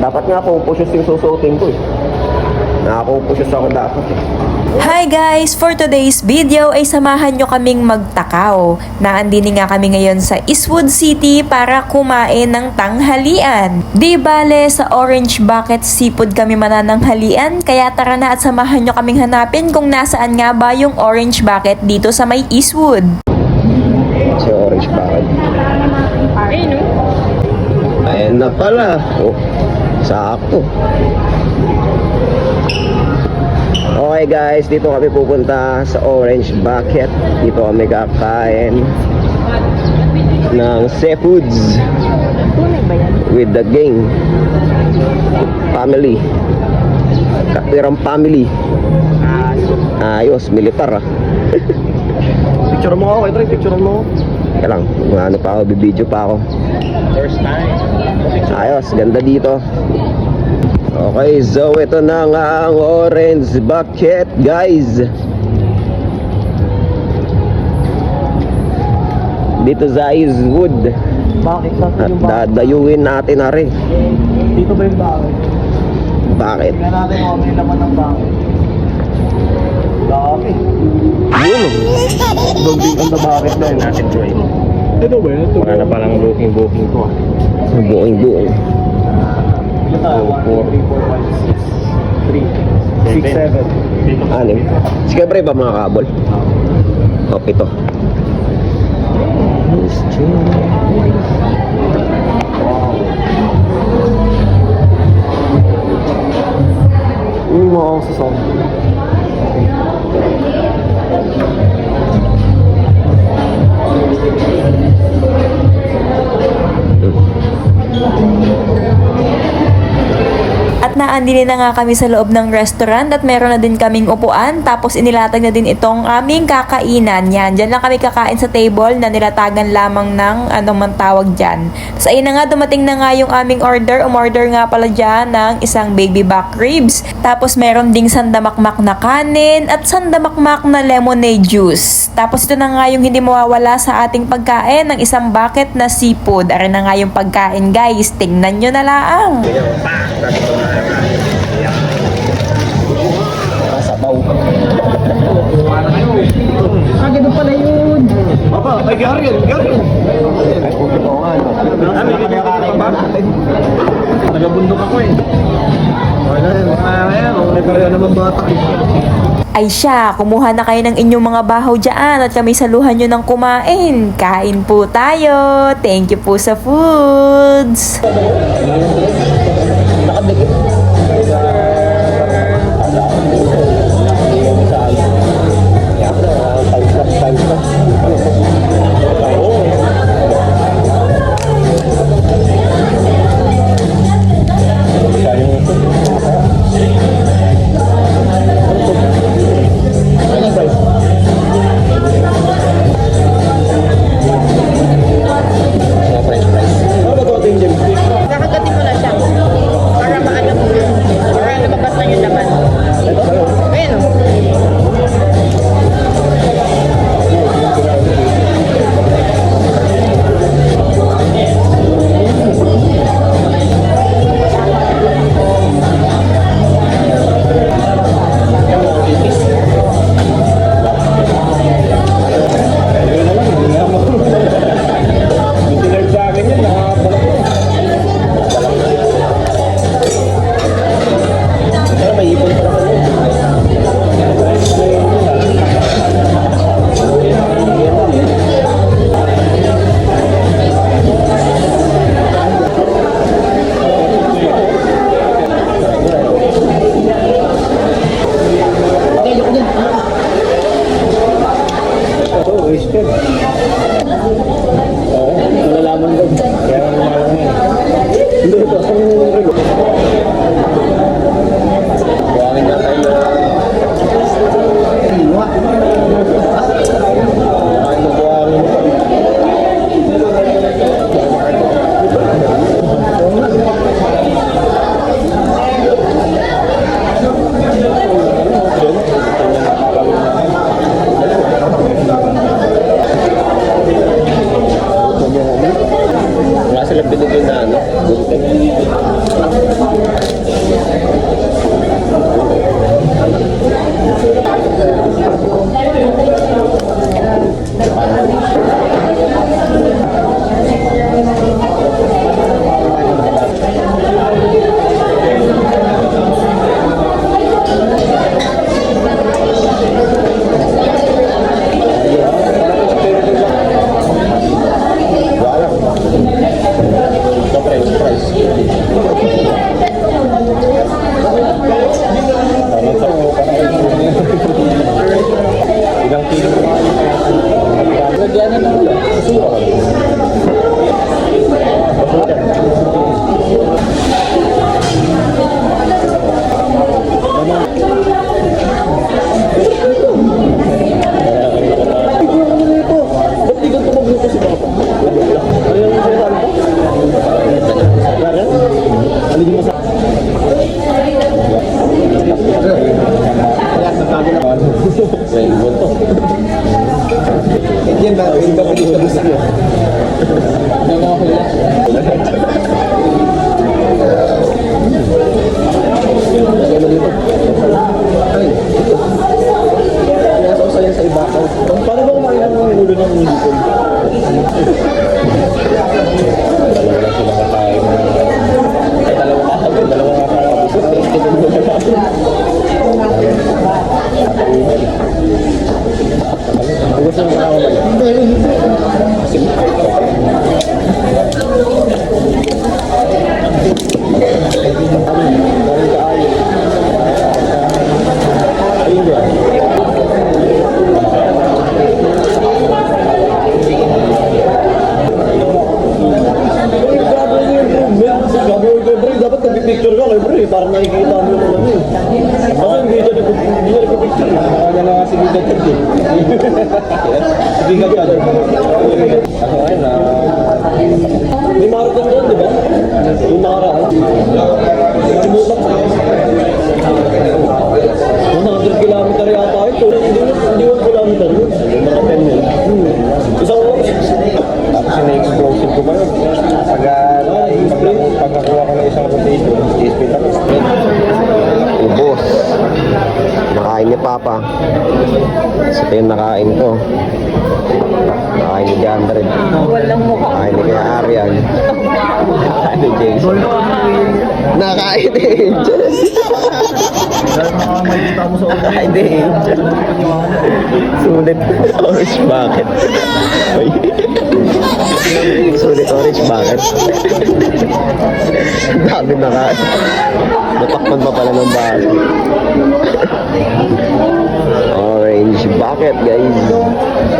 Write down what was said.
Dapat nga po pushos yung susuotin ko eh. Nakakupushos ako dapat eh. Hi guys! For today's video ay samahan nyo kaming magtakaw. Naandini nga kami ngayon sa Eastwood City para kumain ng tanghalian. Di bale sa Orange Bucket Seafood kami manananghalian kaya tara na at samahan nyo kaming hanapin kung nasaan nga ba yung Orange Bucket dito sa may Eastwood. Si Orange Bucket. Ay, no? Ayan na pala. Oh, sakto. Okay guys, dito kami pupunta sa Orange Bucket. Dito kami kakain ng seafoods with the gang. Family. Kapirang family. Ayos, militar ah. Picture mo ako, ito picture mo. Kaya lang, ano pa ako, bibideo pa ako. First time. Ayos, ganda dito. Okay, so ito na nga ang orange bucket, guys. Dito sa Eastwood. Bakit At yung bakit? dadayuin natin na rin. Dito ba yung bakit? Bakit? Tingnan natin kung ano yung laman ng bakit. Dami. Yun. Building on the na yun. natin join. Ito ba yun? Wala na palang booking booking ko. buong. Ito tayo. 1, 2, 3, 4, 5, 6, 3, 6, 7. Anim. Sige, pre, ba mga kabol? O, pito. Uy, mo naandili na nga kami sa loob ng restaurant at meron na din kaming upuan tapos inilatag na din itong aming kakainan. Yan, dyan lang kami kakain sa table na nilatagan lamang ng anong man tawag dyan. Sa ayun na nga, dumating na nga yung aming order. Umorder nga pala dyan ng isang baby back ribs. Tapos meron ding sandamakmak na kanin at sandamakmak na lemonade juice. Tapos ito na nga yung hindi mawawala sa ating pagkain ng isang bucket na seafood. Arin na nga yung pagkain guys. Tingnan nyo na laang. Ay Garian, Garian. Ay, nga. Ano kakain natin? Taga-bundok ako eh. Wala yan. Kaya kung nagkaya naman bata. Ay siya, kumuha na kayo ng inyong mga bahaw dyan at kami saluhan nyo ng kumain. Kain po tayo. Thank you po sa foods. Nangahulog siya. Nangahulog siya. Ay, ito. Pinasok sa ulo ng ulo? Eh. Si Giga Chad. Ako ay na... May marathon doon, di ba? Yung nakaraan. Sumukat sa 100 kilometer yata ito. Hindi, hindi 1 kilometer yun. Mga 10 yun. Isang oras. Tapos ina-explosive ko pa yun. Pag, pag, pag nakuha ko ng isang rotation, i-split ako. Ubos. Nakain ni Papa. Isa pa yung ko. Nakain ni Jandred. Walang mukha. Nakain ni Kuya Arian. Nakain ni Jason. Nakain ni Angel. Nakain ni Angel. Sulit. Orange bucket. Sulit orange bucket. Dami nakain. Natakpan pa pala ng baso. Orange bucket, guys.